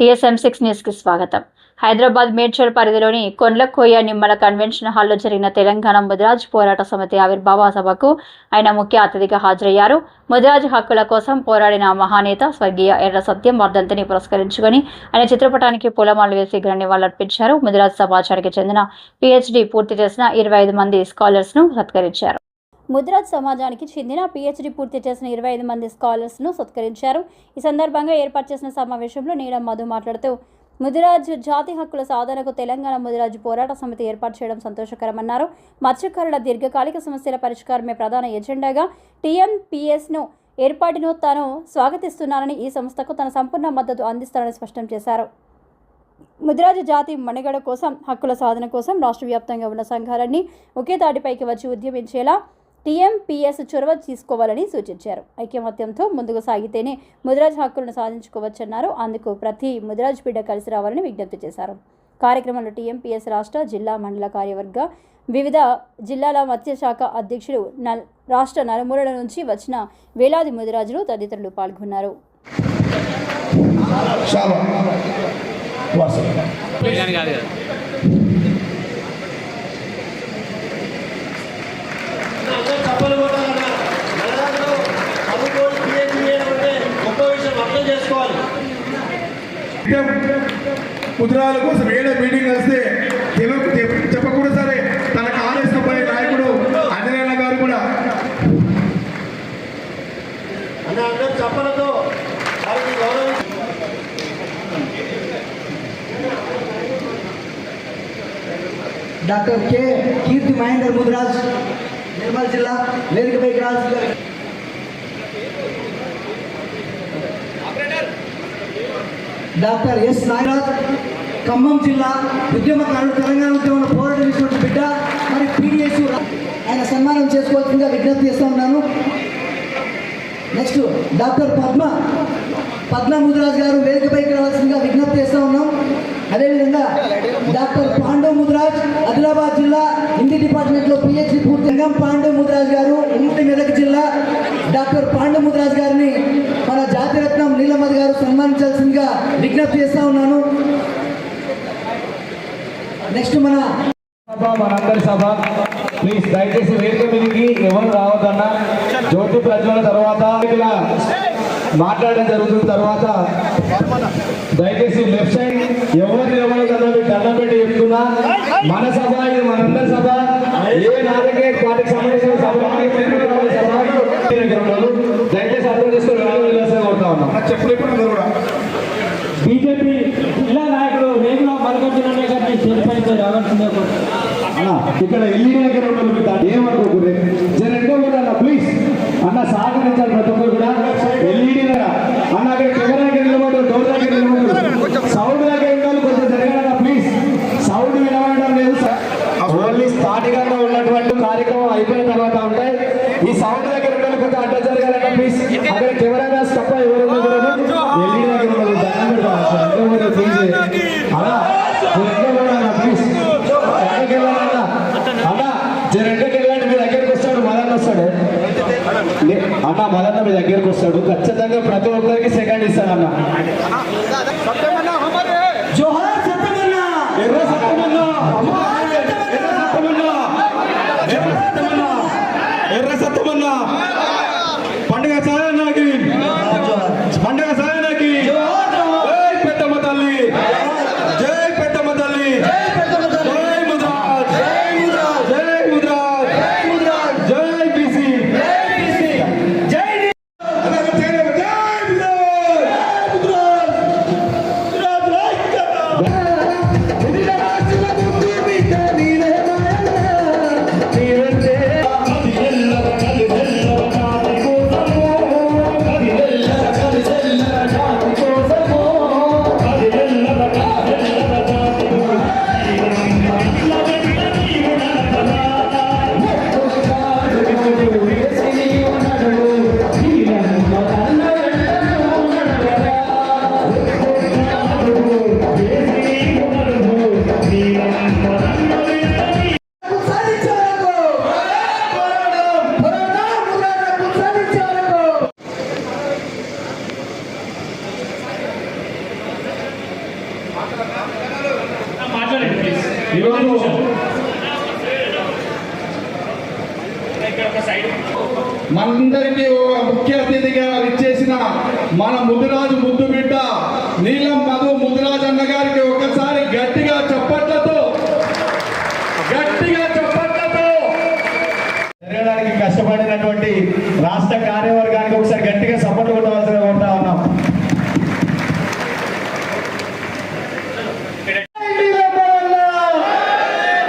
TSM six న్యూస్కి స్వాగతం. హైదరాబాద్ మేడ్చల్ పరిధిలోని కొండ్లకోయ నిమ్మల కన్వెన్షన్ హాల్లో జరిగిన తెలంగాణ ముదిరాజ్ పోరాట సమితి ఆవిర్భావ సభకు ఆయన ముఖ్య అతిథిగా హాజరయ్యారు. ముదిరాజ్ హక్కుల కోసం పోరాడిన మహానేత స్వర్గీయ ఎర్ర సత్యం వర్ధంతిని పురస్కరించుకొని ఆయన చిత్రపటానికి పూలమాలు వేసి ఘన నివాళులర్పించారు ముదిరాజ్ సమాచారానికి చెందిన పిహెచ్డి పూర్తి చేసిన ఇరవై ఐదు మంది స్కాలర్స్ను సత్కరించారు. ముద్రాజ్ సమాజానికి చెందిన పిహెచ్డి పూర్తి చేసిన ఇరవై ఐదు మంది స్కాలర్స్ను సత్కరించారు. ఈ సందర్భంగా ఏర్పాటు చేసిన సమావేశంలో నీలం మధు మాట్లాడుతూ ముదిరాజ్ జాతి హక్కుల సాధనకు తెలంగాణ ముదిరాజ్ పోరాట సమితి ఏర్పాటు చేయడం సంతోషకరమన్నారు. మత్స్యకారుల దీర్ఘకాలిక సమస్యల పరిష్కారమే ప్రధాన ఎజెండాగా టీఎంపీఎస్ను ఏర్పాటును తాను స్వాగతిస్తున్నానని ఈ సంస్థకు తన సంపూర్ణ మద్దతు అందిస్తానని స్పష్టం చేశారు. ముదిరాజు జాతి మనుగడ కోసం హక్కుల సాధన కోసం రాష్ట్ర వ్యాప్తంగా ఉన్న సంఘాలన్నీ ఒకే తాటిపైకి వచ్చి ఉద్యమించేలా టీఎంపీఎస్ చొరవ తీసుకోవాలని సూచించారు. ఐక్యమత్యంతో ముందుకు సాగితేనే ముదిరాజ్ హక్కులను సాధించుకోవచ్చన్నారు. అందుకు ప్రతి ముదిరాజ్ బిడ్డ కలిసి రావాలని విజ్ఞప్తి చేశారు. కార్యక్రమంలో టీఎంపీఎస్ రాష్ట్ర జిల్లా మండల కార్యవర్గ వివిధ జిల్లాల మత్స్యశాఖ అధ్యక్షులు నల్ రాష్ట్ర నలుమూలల నుంచి వచ్చిన వేలాది ముదిరాజులు తదితరులు పాల్గొన్నారు. కాదు కదా చప్పలు కొట్టాలన్నా నల్లదాంట్లో చదువుకోని పిహెచ్డి చేయడం అంటే గొప్ప విషయం అర్థం చేసుకోవాలి ముద్రాల కోసం ఏదో మీటింగ్ కలిస్తే తెలుగు చెప్- చెప్పకుండా సరే తన కాంగ్రెస్ పడే నాయకుడు అంజనేయ గారు కూడా. అన్న అందరూ చప్పలతో వారికి గౌరవం డాక్టర్ కె కీర్తి మహేందర్ ముదిరాజ్ నిర్మల్ జిల్లా వేదికపైకి రాజు డాక్టర్ ఎస్ నాగరాజ్ ఖమ్మం జిల్లా ఉద్యమకారుడు తెలంగాణ ఉద్యమంలో పోరాటం చేసినటువంటి బిడ్డ మరి పీడిఎస్ ఆయన సన్మానం చేసుకోవాల్సిందిగా విజ్ఞప్తి చేస్తూ ఉన్నాను. నెక్స్ట్ డాక్టర్ పద్మ పద్మ ముదిరాజ్ గారు వేదికపైకి రావాల్సిందిగా విజ్ఞప్తి చేస్తూ ఉన్నాం. అదేవిధంగా డాక్టర్ పాండవ్ ముదిరాజ్ ఆదిలాబాద్ జిల్లా హిందీ డిపార్ట్మెంట్లో పిహెచ్డి పూర్తి పాండవ్ ముదిరాజ్ గారు ఉమ్మడి మెదక్ జిల్లా డాక్టర్ పాండవ్ ముదిరాజ్ గారిని మన జాతిరత్న నీలమది గారు సన్మానించాల్సిందిగా విజ్ఞప్తి చేస్తా ఉన్నాను. నెక్స్ట్ మన సభ మనందరి సభ. ప్లీజ్ దయచేసి వేదిక మీదకి ఎవరు రావద్దన్నా జ్యోతి ప్రజ్వల తర్వాత ఇలా మాట్లాడడం జరుగుతున్న తర్వాత దయచేసి లెఫ్ట్ సైడ్ ఎవరు నిలబడదు మీకు దండం పెట్టి చెప్తున్నా. మన సభ ఇది మనందరి సభ. ఏ నాలుగే వాటికి సంబంధించిన సభ దయచేసి అర్థం చేసుకుని ఉన్నాం. చెప్పులు కూడా. బీజేపీ జిల్లా నాయకుడు రేగుల మల్లికార్జున గారిని చేరిపోయింది రావాల్సిందే ఇక్కడ ఎల్ఈడి దగ్గర ఏమనుకోకూడదు? జర రెండో కూడా అన్న ప్లీజ్ అన్న సహకరించాలి ప్రతి ఒక్కరు కూడా. ఎల్ఈడి దగ్గర. అన్న అక్కడ కెమెరా దగ్గర నిలబడు డోర్ దగ్గర నిలబడు సౌండ్ దగ్గర ఉండాలి కొంచెం జరగాలన్న ప్లీజ్ సౌండ్ వినబడడం లేదు ఓన్లీ స్థానికంగా ఉన్నటువంటి కార్యక్రమం అయిపోయిన తర్వాత ఉంటాయి. ఈ సౌండ్ దగ్గర ఉండాలి కొంచెం అడ్డ జరగాలన్న ప్లీజ్ అక్కడ కెమెరా గ్లాస్ తప్ప ఎవరు ఎల్ఈడి దగ్గర ఉన్నది దండం పెడతాను ప్లీజ్ అలా ప్లీజ్ ఎక్కడికి వెళ్ళాలన్నా అన్న జర ఎక్కడికి వెళ్ళండి మీ దగ్గరికి వస్తాడు మదన్ వస్తాడు నే- అన్న మదన్న మీ దగ్గరికి వస్తాడు. ఖచ్చితంగా ప్రతి ఒక్కరికి సెకండ్ ఇస్తాడు అన్న జోహార్! ఈరోజు ఒక మనందరికీ ఒక ముఖ్య అతిథిగా ఇచ్చేసిన మన ముదిరాజు ముద్దు బిడ్డ నీలం మధు ముదిరాజు అన్న గారికి ఒకసారి గట్టిగా చప్పట్లతో గట్టిగా చప్పట్లతో. జరగడానికి కష్టపడినటువంటి రాష్ట్ర కార్యవర్గానికి ఒకసారి గట్టిగా సపోర్ట్ కొట్టవలసిన కోరుతా ఉన్నాం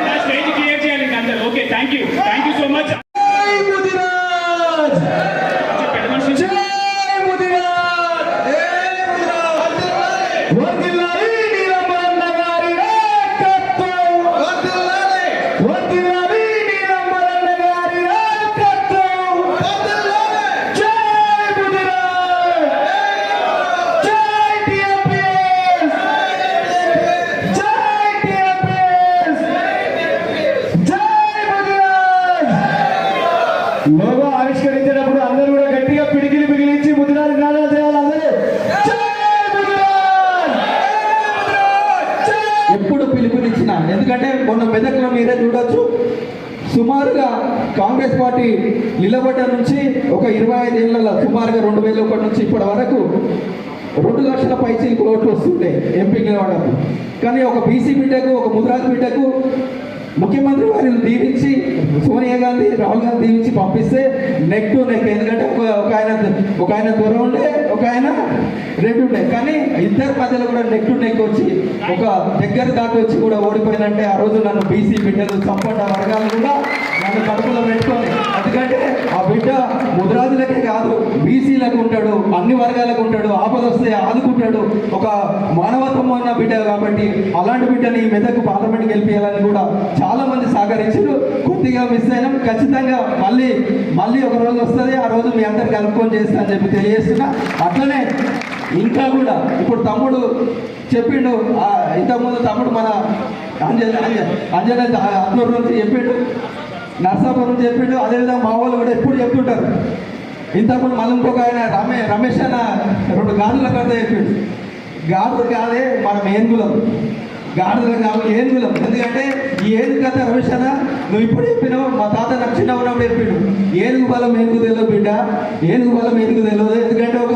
నా స్టేజ్ క్లియర్ చేయాలి ఇంకా అందరూ okay thank you thank you so much జై ముదిరాజ్! పెద్ద మనిషి జై ముదిరాజ్! వర్ధిల్లాలి నీలమల్ల గారి నాయకత్వం! వర్ధిల్లాలి నీలమల్ల గారి నాయకత్వం! జై ముదిరాజ్! జై TFS! జై TFS! జై ముదిరాజ్! లోగో ఆవిష్కరించేటప్పుడు అందరూ కూడా గట్టిగా పిడికిలి పిగిలించి ముదిరాజు నాదాలు చేయాలి అందరూ జై ముదిరాజ్! ఎప్పుడు పిలుపునిచ్చిన ఎందుకంటే మొన్న మీరే చూడొచ్చు. సుమారుగా కాంగ్రెస్ పార్టీ నిలబడ్డ నుంచి ఒక ఇరవై ఐదు సుమారుగా రెండు వేల ఒకటి నుంచి ఇప్పటి వరకు రెండు లక్షల పైచీలకు ఓట్లు వస్తుండే ఎంపీ నిలబడకు కానీ ఒక బీసీ బిడ్డకు ఒక ముద్రాజ్ బిడ్డకు ముఖ్యమంత్రి వారిని దీవించి సోనియా గాంధీ రాహుల్ గాంధీ దీవించి పంపిస్తే నెక్ టు నెక్ ఎందుకంటే ఒక ఆయన ఒక ఆయన దూరం ఉండే. ఒక ఆయన? రెండు ఉండే కానీ ఇద్దరు మధ్యలో కూడా నెక్ టు నెక్ వచ్చి ఒక దగ్గర దాకా వచ్చి కూడా ఓడిపోయినంటే ఆ రోజు నన్ను బీసీ బిడ్డలు సంపన్న వర్గాలు కూడా నన్ను కడుపులో పెట్టుకొని. ఎందుకంటే ఆ బిడ్డ ముద్రాజులకే కాదు బీసీలకు ఉంటాడు అన్ని వర్గాలకు ఉంటాడు ఆపద వస్తే ఆదుకుంటాడు. ఒక మానవత్వం ఉన్న బిడ్డ కాబట్టి అలాంటి బిడ్డని మెదకు పార్లమెంట్ గెలిపించాలని కూడా చాలా మంది సహకరించారు. పూర్తిగా మిస్ అయినాం. ఖచ్చితంగా మళ్ళీ మళ్ళీ ఒక రోజు వస్తుంది. ఆ రోజు మీ అందరు కలుపుకొని చేస్తా అని చెప్పి తెలియజేస్తున్నా. అట్లనే ఇంకా కూడా ఇప్పుడు తమ్ముడు చెప్పిండు. ఇంతకుముందు తమ్ముడు మన అంజలి అంజలి అత్నూరు నుంచి చెప్పిండు. నర్సాపురం నుంచి చెప్పిండు. అదేవిధంగా మా వాళ్ళు కూడా ఎప్పుడు చెప్తుంటారు. ఇంతకుముందు మళ్ళీ ఇంకొక ఆయన రమే రమేష్ అన్న రెండు గాజుల కథ చెప్పిండు. గాజులు కాదే మనం ఏనుగులం. గాడుగా కాబట్టి ఏనుగులం ఎందుకంటే ఈ ఏనుగు కథ రమేష్ అన్న నువ్వు ఇప్పుడు చెప్పినావు మా తాత నాకు చిన్న ఉన్నప్పుడు చెప్పిండు. ఏనుగు బలం ఏనుగు తెలియదు బిడ్డ? ఏనుగు బలం ఏనుగు తెలియదు? ఎందుకంటే ఒక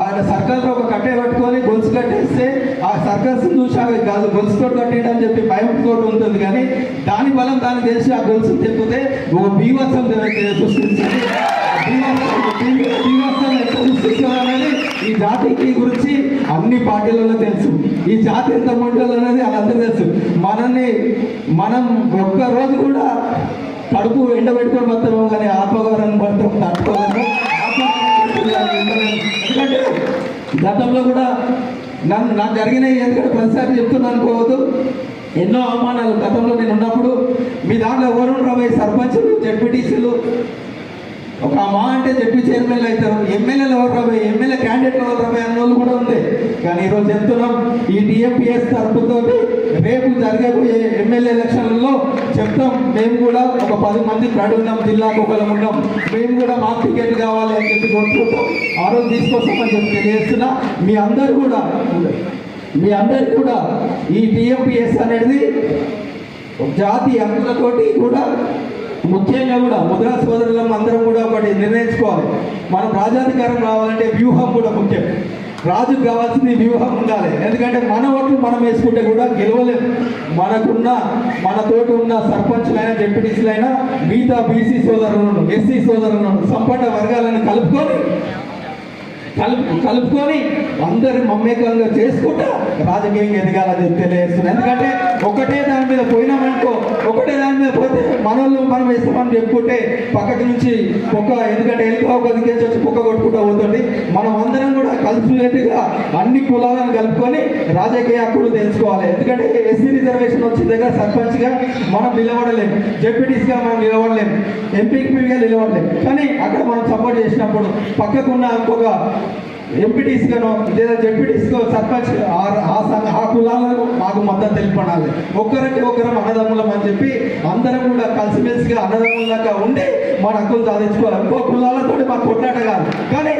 ఆయన సర్కల్లో ఒక కట్టే పట్టుకొని గొలుసు కట్టేస్తే ఆ సర్కల్స్ చూసి అవి కాదు గొలుసుతో కట్టేయడం చెప్పి భయం తోటి ఉంటుంది కానీ దాని బలం దాన్ని తెలిసి ఆ గొలుసు తిప్పితే ఒక బీవత్సం సృష్టించింది. బీవత్సం ఎట్లా సృష్టించాలనేది ఈ జాతికి గురించి అన్ని పార్టీలలో తెలుసు. ఈ జాతి ఎంత మండలం మనల్ని మనం ఒక్క రోజు కూడా కడుపు ఎండబెట్టుకొని పోతాము కానీ ఆత్మగౌరవం పడతాం తట్టుకోలేము ఎందుకంటే గతంలో కూడా నన్ను నాకు జరిగిన ఎందుకంటే ప్రతిసారి చెప్తున్నాను అనుకోవద్దు. ఎన్నో అవమానాలు గతంలో నేను ఉన్నప్పుడు మీ దాంట్లో ఎవరు రాబోయే సర్పంచులు జడ్పీటీసీలు ఒక మా అంటే జడ్పీ చైర్మన్లు అవుతారు. ఎమ్మెల్యేలు ఎవరు రాబోయే ఎమ్మెల్యే క్యాండిడేట్ ఎవరు రాబోయే కూడా ఉంది. కానీ ఈరోజు చెప్తున్నాం ఈ టీఎంపీఎస్ తరపుతో రేపు జరగబోయే ఎమ్మెల్యే ఎలక్షన్లలో చెప్తాం. మేము కూడా ఒక పది మంది ప్రడి ఉన్నాం జిల్లాకు ఒకరు ఉన్నాం. మేము కూడా మాకు టికెట్ కావాలి అని చెప్పి కోరుకుంటాం. ఆ రోజు తీసుకొస్తామని చెప్పి తెలియజేస్తున్నా. మీ అందరు కూడా మీ అందరికి కూడా ఈ టీఎంపీఎస్ అనేది జాతి హక్కులతోటి కూడా ముఖ్యంగా కూడా ముద్రా సోదరులం అందరం కూడా ఒకటి నిర్ణయించుకోవాలి. మనం రాజాధికారం రావాలంటే వ్యూహం కూడా ముఖ్యం. రాజుకు కావాల్సింది వ్యూహం ఉండాలి. ఎందుకంటే మన ఓట్లు మనం వేసుకుంటే కూడా గెలవలేము మనకున్న మనతోటి ఉన్న సర్పంచ్లైనా జెడ్పీటీసీలైనా మిగతా బీసీ సోదరులను ఎస్సీ సోదరులను సంపన్న వర్గాలను కలుపుకొని కలుపు కలుపుకొని అందరి మమ్మేకంగా చేసుకుంటా రాజకీయంగా ఎదగాలని చెప్పి తెలియజేస్తున్నాను. ఎందుకంటే ఒకటే దాని మీద పోయినా మనల్ని మనం వేస్తామని చెప్పుకుంటే పక్కకి నుంచి పొక్క ఎందుకంటే ఎలుక ఒక వచ్చి పొక్క కొట్టుకుంటూ పోతుంది. మనం అందరం కూడా కలిసినట్టుగా అన్ని కులాలను కలుపుకొని రాజకీయ హక్కులు తెలుసుకోవాలి. ఎందుకంటే ఎస్సీ రిజర్వేషన్ వచ్చిన దగ్గర సర్పంచ్గా మనం నిలబడలేం. జెడ్పీటీసీగా మనం నిలబడలేం. ఎంపీగా నిలబడలేం. కానీ అక్కడ మనం సపోర్ట్ చేసినప్పుడు పక్కకున్న ఇంకొక ఎంపీటీసీగానో లేదా జెడ్పీటీసీగో సర్పంచ్ ఆ- సంఘ ఆ కులాలను మాకు మద్దతు తెలిపడాలి. ఒకరికి ఒకరం అన్నదమ్ములం అని చెప్పి అందరం కూడా కలిసిమెలిసిగా అన్నదమ్ములాగా ఉండి మన హక్కులు సాధించుకోవాలి. ఇంకో కులాలతో మాకు కొట్లాట కాదు. కానీ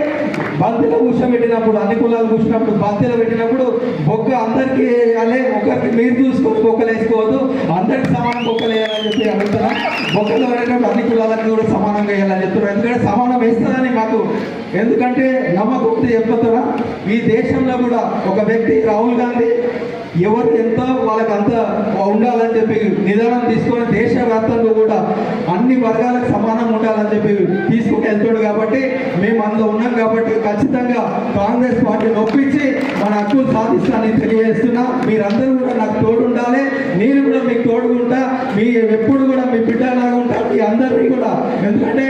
బంతిలో కూర్చోబెట్టినప్పుడు అన్ని కులాలు కూర్చున్నప్పుడు బంతిలో పెట్టినప్పుడు బొక్క అందరికీ వేయాలి ఒకరికి మీరు చూసుకొని బొక్కలు వేసుకోవద్దు. అందరికి సమానం బొక్కలు వేయాలని చెప్పి అడుగుతున్నా. బొక్కలు పెట్టినప్పుడు అన్ని కులాలకు కూడా సమానంగా వేయాలని చెప్తున్నారు. ఎందుకంటే సమానం వేస్తుందని ఎందుకంటే నమ్మకం చెప్పుతారా ఈ దేశంలో కూడా ఒక వ్యక్తి రాహుల్ గాంధీ ఎవరు ఎంత వాళ్ళకి అంత ఉండాలని చెప్పి నిదానం తీసుకొని దేశవ్యాప్తంగా కూడా అన్ని వర్గాలకు సమానం ఉండాలని చెప్పి తీసుకుని వెళ్తాడు కాబట్టి మేము అందులో ఉన్నాం కాబట్టి ఖచ్చితంగా కాంగ్రెస్ పార్టీ నొప్పించి మన హక్కులు సాధిస్తానని తెలియజేస్తున్నా. మీరందరూ కూడా నాకు తోడు ఉండాలి. నేను కూడా మీకు తోడుకుంటా మీ ఎప్పుడు కూడా మీ బిడ్డలాగా ఉంటా. మీ అందరినీ కూడా. ఎందుకంటే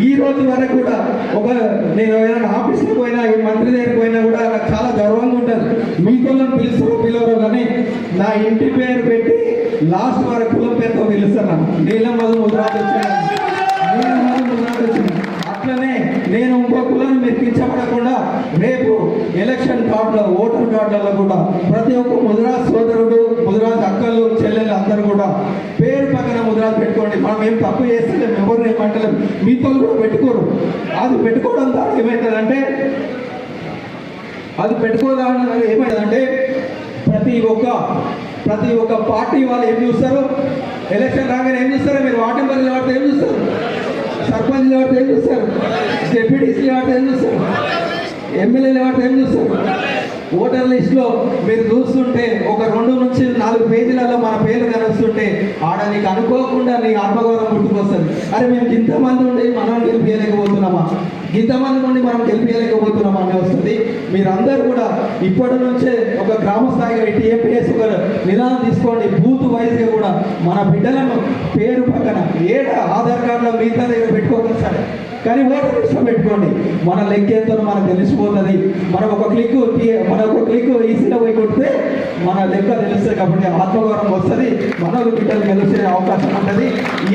ఈ రోజు వరకు కూడా ఒక నేను ఏదైనా ఆఫీస్కి పోయినా మంత్రి దగ్గరికి పోయినా కూడా నాకు చాలా గర్వంగా ఉంటుంది మీతో పిలుస్తారు పిలవరో కానీ నా ఇంటి పేరు పెట్టి లాస్ట్ వరకు కులం పేరుతో పిలుస్తాను నీలం మధు ముద్రాజ్ వచ్చింది నీలం మధు అట్లనే నేను ఇంకో కులాన్ని మెప్పించబడకుండా రేపు ఎలక్షన్ కార్డులో ఓటర్ కార్డులలో కూడా ప్రతి ఒక్క ముద్రాజ్ సోదరుడు ముద్రాజ్ అక్కలు చెల్లెలు అందరూ కూడా పేరు పక్కన ముద్రాలు పెట్టుకోండి. మనం ఏం తప్పు చేస్తే ఎవరు ఏమంటలేము మీతో కూడా పెట్టుకోరు. అది పెట్టుకోవడం ద్వారా ఏమవుతుందంటే అది పెట్టుకోవడం ఏమైందంటే ప్రతి ఒక్క ప్రతి ఒక్క పార్టీ వాళ్ళు ఏం చూస్తారు? ఎలక్షన్ రాగానే ఏం చూస్తారు? మీరు వార్డు మెంబర్లు వాడితే ఏం చూస్తారు? సర్పంచ్ వాడితే ఏం చూస్తారు? డెప్యూటీసీలు వాడితే ఏం చూస్తారు? ఎమ్మెల్యేలు వాడితే ఏం చూస్తారు? ఓటర్ లిస్ట్లో మీరు చూస్తుంటే ఒక రెండు నుంచి నాలుగు పేజీలలో మన పేర్లు కనిపిస్తుంటే ఆడ నీకు అనుకోకుండా నీ ఆత్మగౌరవం గుర్తుకొస్తుంది. అరే మేము ఇంతమంది ఉండి మనం గెలిపించలేకపోతున్నామా ఇంతమంది నుండి మనం గెలిపించలేకపోతున్నాం అని వస్తుంది. మీరందరూ కూడా ఇప్పటి నుంచే ఒక గ్రామ స్థాయిగా టీఎంపీఎస్ ఒక నిదానం తీసుకోండి. బూత్ వైజ్గా కూడా మన బిడ్డలను పేరు పక్కన ఏడ ఆధార్ కార్డులో మిగతా దగ్గర పెట్టుకోకుండా సరే. కానీ ఓటర్ లిస్ట్లో పెట్టుకోండి. మన లెక్క మనకు తెలిసిపోతుంది. మనం ఒక క్లిక్ మన ఒక క్లిక్ ఈసీలో పోయి కొడితే మన లెక్క తెలుస్తుంది కాబట్టి ఆత్మగౌరవం వస్తుంది. మనోళ్ళు బిడ్డలు గెలిచే అవకాశం ఉంటుంది.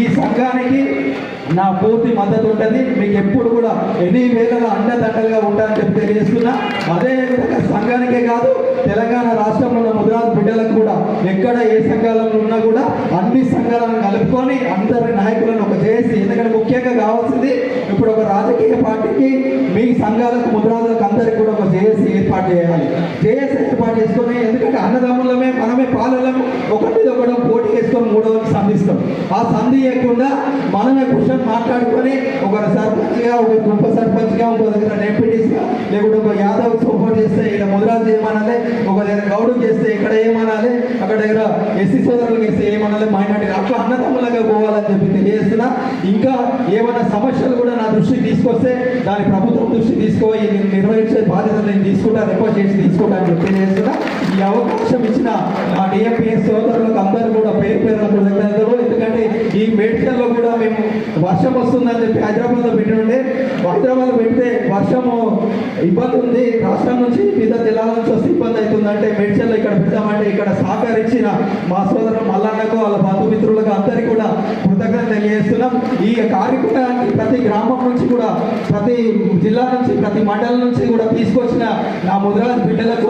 ఈ సంఘానికి నా పూర్తి మద్దతు ఉంటుంది. మీకు ఎప్పుడు కూడా ఎన్ని వేలలో అండదండలుగా ఉంటానని చెప్పి తెలియజేస్తున్నా. అదే విధంగా సంఘానికే కాదు తెలంగాణ రాష్ట్రంలో ఉన్న ముద్రాజ్ బిడ్డలకు కూడా ఎక్కడ ఏ సంఘాలను ఉన్నా కూడా అన్ని సంఘాలను కలుపుకొని అందరి నాయకులను ఒక చేసి ఎందుకంటే ముఖ్యంగా కావాల్సింది ఇప్పుడు ఒక రాజకీయ పార్టీకి మీ సంఘాలకు ముద్రాజులకు అందరికి కూడా ఒక జేఏసీ ఏర్పాటు చేయాలి. జేఏసీ ఏర్పాటు చేసుకొని ఎందుకంటే అన్నదమ్ములమే మనమే పాలనము. ఒకటి మీద ఒకటి పోటీ చేసుకొని మూడవకి సంధిస్తాం. ఆ సంధి లేకుండా మనమే కూర్చొని మాట్లాడుకొని ఒకరు సర్పంచ్గా ఒక గొప్ప సర్పంచ్గా ఒక దగ్గర డెప్యూటీస్గా లేకుంటే ఒక యాదవ్ చేస్తే ఇక్కడ ముదిరాజు ఏమనాలి? ఒక దగ్గర గౌడు చేస్తే ఇక్కడ ఏమనాలి? అక్కడ దగ్గర ఎస్సీ సోదరులకు చేస్తే ఏమనాలి? మైనార్టీ అట్లా అన్నదమ్ములుగా పోవాలని చెప్పి తెలియజేస్తున్నా. ఇంకా ఏమైనా సమస్యలు కూడా నా దృష్టికి తీసుకొస్తే దాని ప్రభుత్వం దృష్టికి తీసుకుపోయి నేను నిర్వహించే బాధ్యత నేను తీసుకుంటా రిపోర్ట్ చేసి తీసుకుంటాను చెప్పి తెలియజేస్తున్నా. ఈ అవకాశం ఇచ్చిన నా డిఎంపీఎస్ సోదరులకు అందరూ కూడా పేరు పేరు కృతజ్ఞతలు. ఎందుకంటే ఈ మెడికల్లో కూడా మేము వర్షం వస్తుందని చెప్పి హైదరాబాద్లో పెట్టి ఉండే హైదరాబాద్ పెడితే వర్షము ఇబ్బంది ఉంది. రాష్ట్రం నుంచి వివిధ జిల్లాల నుంచి వస్తే ఇబ్బంది అవుతుందంటే మెడిసిన్లు ఇక్కడ పెడదామంటే ఇక్కడ సహకరించిన మా సోదరు మల్లన్నకు వాళ్ళ బంధుమిత్రులకు అందరికీ కూడా కృతజ్ఞత తెలియజేస్తున్నాం. ఈ కార్యక్రమానికి ప్రతి గ్రామం నుంచి కూడా ప్రతి జిల్లా నుంచి ప్రతి మండలం నుంచి కూడా తీసుకొచ్చిన నా ముద్రాజ్ బిడ్డలకు